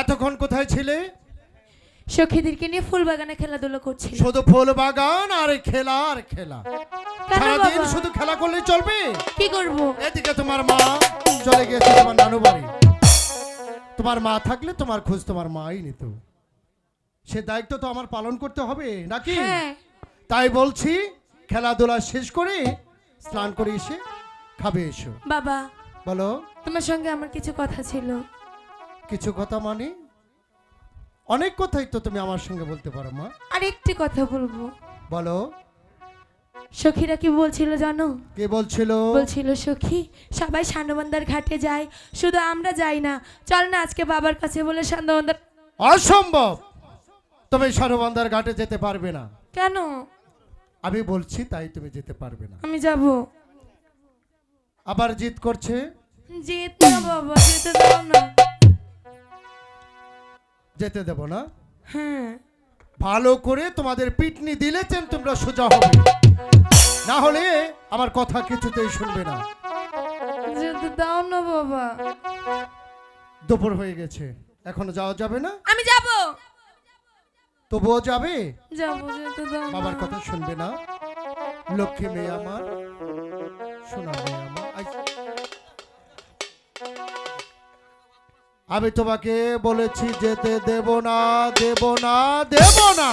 এতক্ষণ কোথায় ছিলে? সখীদেরকে নিয়ে ফুল বাগানে খেলাধুলো করছিল। শুধু ফুল বাগান আর খেলা আর খেলা। সারাদিন? শুধু খেলা করলেই চলবে? কি করব? এদিকে তোমার মা চলে গিয়েছে তোমার নানু বাড়ি। তোমার মা থাকলে তোমার খোঁজ তোমার মাই নিত। সে দায়িত্ব তো আমার পালন করতে হবে নাকি? হ্যাঁ। তাই বলছি খেলাধুলা শেষ করে স্নান করে এসে খাবে এসো। বাবা বলো। তোমার সঙ্গে আমার কিছু কথা ছিল। কিছু কথা মানে? অনেক কথাই তো তুমি আমার সঙ্গে বলতে পারো মা। আর একটি কথা বলব। বলো। সখীরা কি বলছিল জানো? কে বলছিল? বলছিল সখী সবাই সান্ডবন্দার ঘাটে যায়। শুধু আমরা যাই না। চল না আজকে বাবার কাছে বলে সান্ডবন্দার অসম্ভব! তুমি সারবান্দার ঘাটে যেতে পারবে না। কেন? আমি বলছি তাই তুমি যেতে পারবে না। আমি যাব। আবার জিত করছে? যেতে না বাবা যেতে দাও না। যেতে দেব না? হ্যাঁ। ভালো করে তোমাদের পিটনি দিলে চেন তোমরা সোজা হবে। না হলে আমার কথা কিছুতেই শুনবে না। যেতে দাও না বাবা। দুপুর হয়ে গেছে। এখনও যাওয়া যাবে না? আমি যাব। তবুও যাবে? যাব যেতে দাও বাবার কথা শুনবে না? লক্ষ্মী মেয়ে আমার। শোনা আমি তোমাকে বলেছি যেতে দেব না দেব না দেব না।